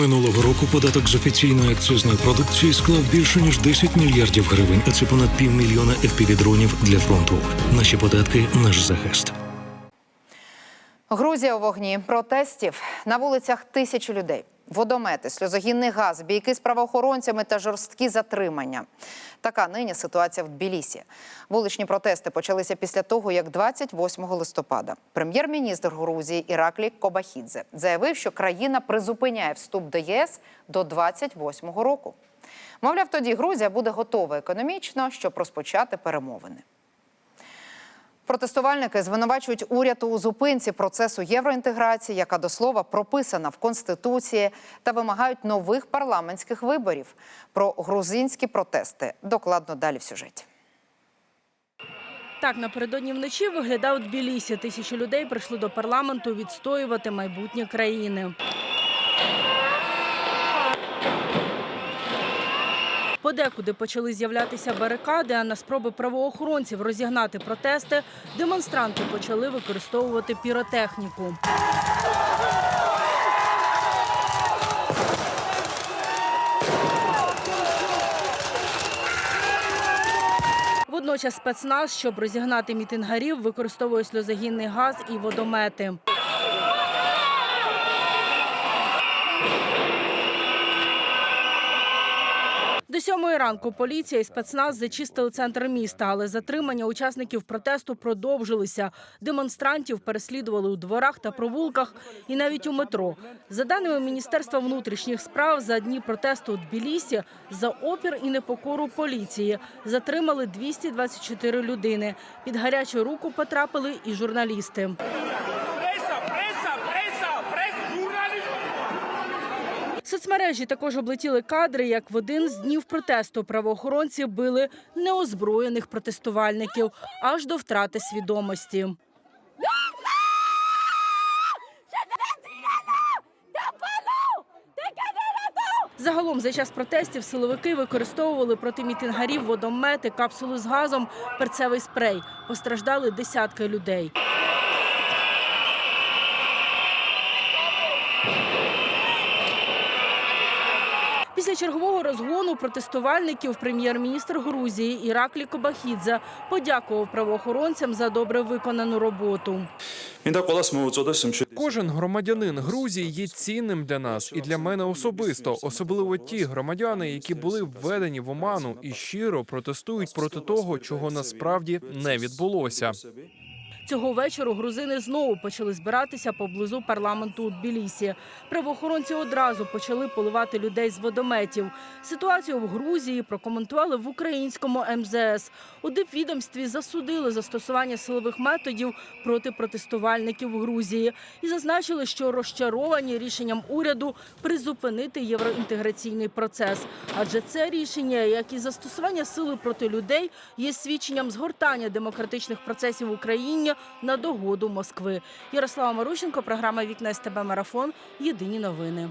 Минулого року податок з офіційної акцизної продукції склав більше ніж 10 мільярдів гривень, а це понад півмільйона FPV-дронів для фронту. Наші податки наш захист. Грузія у вогні протестів на вулицях тисячі людей. Водомети, сльозогінний газ, бійки з правоохоронцями та жорсткі затримання. Така нині ситуація в Тбілісі. Вуличні протести почалися після того, як 28 листопада прем'єр-міністр Грузії Іраклі Кобахідзе заявив, що країна призупиняє вступ до ЄС до 28 року. Мовляв, тоді Грузія буде готова економічно, щоб розпочати перемовини. Протестувальники звинувачують уряд у зупинці процесу євроінтеграції, яка до слова прописана в конституції, та вимагають нових парламентських виборів. Про грузинські протести докладно далі в сюжеті. Так, напередодні вночі виглядав Тбілісі. Тисячі людей прийшли до парламенту відстоювати майбутнє країни. Подекуди почали з'являтися барикади, а на спроби правоохоронців розігнати протести демонстранти почали використовувати піротехніку. Водночас спецназ, щоб розігнати мітингарів, використовує сльозогінний газ і водомети. До сьомої ранку поліція і спецназ зачистили центр міста, але затримання учасників протесту продовжилися. Демонстрантів переслідували у дворах та провулках і навіть у метро. За даними Міністерства внутрішніх справ, за дні протесту у Тбілісі за опір і непокору поліції затримали 224 людини. Під гарячу руку потрапили і журналісти. Соцмережі також облетіли кадри, як в один з днів протесту правоохоронці били неозброєних протестувальників аж до втрати свідомості. Загалом за час протестів силовики використовували проти мітингарів водомети, капсули з газом, перцевий спрей. Постраждали десятки людей. Після чергового розгону протестувальників прем'єр-міністр Грузії Іраклі Кобахідзе подякував правоохоронцям за добре виконану роботу. Кожен громадянин Грузії є цінним для нас і для мене особисто, особливо ті громадяни, які були введені в оману і щиро протестують проти того, чого насправді не відбулося. Цього вечора грузини знову почали збиратися поблизу парламенту у Тбілісі. Правоохоронці одразу почали поливати людей з водометів. Ситуацію в Грузії прокоментували в українському МЗС. У дипвідомстві засудили застосування силових методів проти протестувальників в Грузії і зазначили, що розчаровані рішенням уряду призупинити євроінтеграційний процес. Адже це рішення, як і застосування сили проти людей, є свідченням згортання демократичних процесів в Україні на догоду Москви. Ярослава Марущенко, програма Вікна СТБ Марафон. Єдині новини.